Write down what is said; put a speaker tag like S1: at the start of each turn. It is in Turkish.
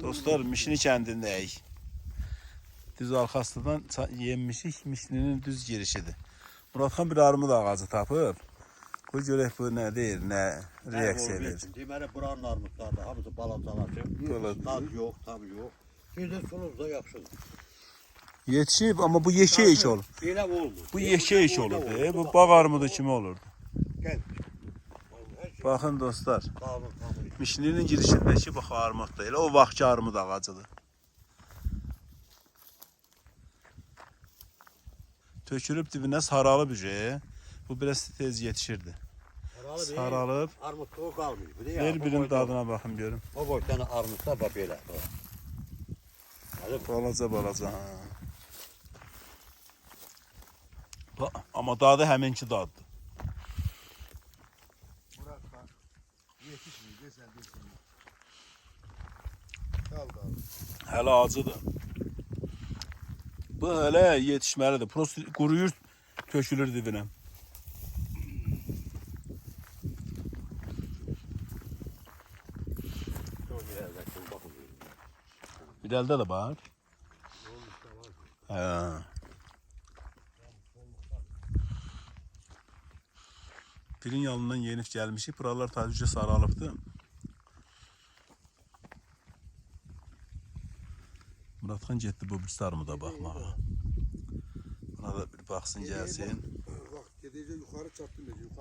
S1: Dostlar Mişini kəndindəyik. Düz arxasından yenmişik Mişinin düz girişidir. Muradxan bir armud ağacı tapıb. Bu görək bu nə deyir, nə reaksiya verir.
S2: Deməli buranın armudları hamısı balacalaşıb.
S1: Balaca.
S2: Dad yox, tam yox. Sizin sunuz da yaxşıdır.
S1: Yetişib, amma bu yeşə iş olur.
S2: Belə olmur.
S1: Bu yeşə iş olur. Bu bağ armudu kimi olurdu.
S2: Gəl.
S1: Baxın dostlar. Mişinin girişindəki bax armuddur. Elə o vaxtki armud ağacıdır. Tökülüb dibinə saralıb ücə. Bu biraz tez yetişirdi.
S2: Saralı bir
S1: Saralıb.
S2: armudluğu ya,
S1: Ver birinin dadına baxın görüm.
S2: O boydan armudda bax belə. bax. Hadi
S1: Balaca balaca. Ha. Amma dadı həminki daddır.
S3: Yetişmiyor desen desin. Kal kal.
S1: Hələ acıdır. Bu quruyur, tökülür dibinə.
S2: çok ilerledim bakın.
S1: Bir əldə də var. Hə. Birin yanından yenib gəlmişik. Buralar təcrübə saralıbdı. Muratxan getdi bu bir sarmıda baxmağa. Buna da bir baxsın gəlsin.
S3: Yukarı çarptım dedi. Yukarı